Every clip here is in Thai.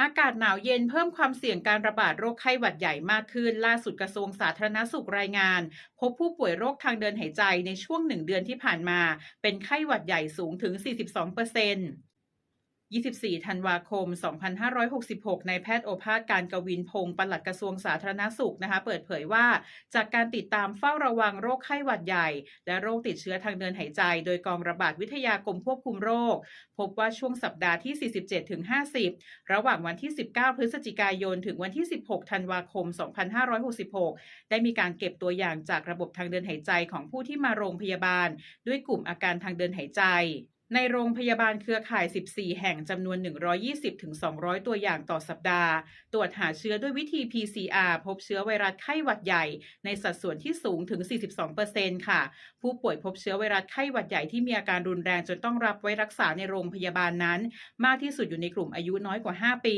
อากาศหนาวเย็นเพิ่มความเสี่ยงการระบาดโรคไข้หวัดใหญ่มากขึ้น ล่าสุดกระทรวงสาธารณสุขรายงาน พบผู้ป่วยโรคทางเดินหายใจในช่วงหนึ่งเดือนที่ผ่านมา เป็นไข้หวัดใหญ่สูงถึง 42%เปอร์เซ็นต์ 24 ธันวาคม 2566 ในายแพทย์โอภาสการกวินพงศ์ปลัดกระทรวงสาธารณสุขนะคะ เปิดเผยว่า จากการติดตามเฝ้าระวังโรคไข้หวัดใหญ่ และโรคติดเชื้อทางเดินหายใจ โดยกองระบาดวิทยากรมควบคุมโรค พบว่าช่วงสัปดาห์ที่ 47 ถึง 50 ระหว่างวันที่ 19 พฤศจิกายน ถึงวันที่ 16 ธันวาคม 2566 ได้มีการเก็บตัวอย่างจากระบบทางเดินหายใจของผู้ที่มาโรงพยาบาล ด้วยกลุ่มอาการทางเดินหายใจ ในโรงพยาบาลเครือข่าย 14 แห่งจำนวน 120-200 ตัวอย่างต่อสัปดาห์ ตรวจหาเชื้อด้วยวิธี PCR พบเชื้อไวรัสไข้หวัดใหญ่ ในสัดส่วนที่สูงถึง 42%ค่ะ ผู้ป่วยพบเชื้อไวรัสไข้หวัดใหญ่ที่มีอาการรุนแรงจนต้องรับไว้รักษาในโรงพยาบาลนั้น มากที่สุดอยู่ในกลุ่มอายุน้อยกว่า 5 ปี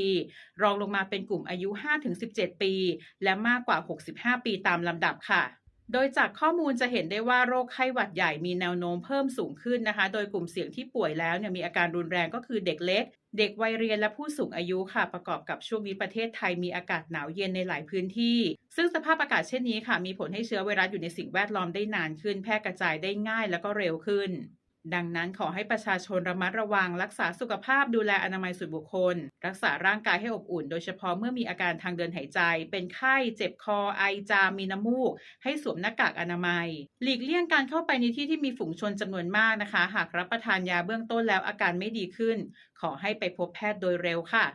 รองลงมาเป็นกลุ่มอายุ 5-17 ปี และมากกว่า 65 ปีตามลำดับค่ะ โดยจากข้อมูลจะเห็นได้ว่าโรคไข้หวัดใหญ่มีแนวโน้มเพิ่มสูงขึ้นนะคะ โดยกลุ่มเสี่ยงที่ป่วยแล้วเนี่ยมีอาการรุนแรงก็คือเด็กเล็ก เด็กวัยเรียนและผู้สูงอายุค่ะ ประกอบกับช่วงนี้ประเทศไทยมีอากาศหนาวเย็นในหลายพื้นที่ ซึ่งสภาพอากาศเช่นนี้ค่ะ มีผลให้เชื้อไวรัสอยู่ในสิ่งแวดล้อมได้นานขึ้น แพร่กระจายได้ง่ายแล้วก็เร็วขึ้น ดังนั้นขอให้ประชาชนระมัดระวัง รักษาสุขภาพดูแลอนามัยส่วนบุคคล รักษาร่างกายให้อบอุ่น โดยเฉพาะเมื่อมีอาการทางเดินหายใจ เป็นไข้เจ็บคอไอจามมีน้ำมูก ให้สวมหน้ากากอนามัย หลีกเลี่ยงการเข้าไปในที่ที่มีฝูงชนจำนวนมากนะคะ หากรับประทานยาเบื้องต้นแล้วอาการไม่ดีขึ้น ขอให้ไปพบแพทย์โดยเร็วค่ะ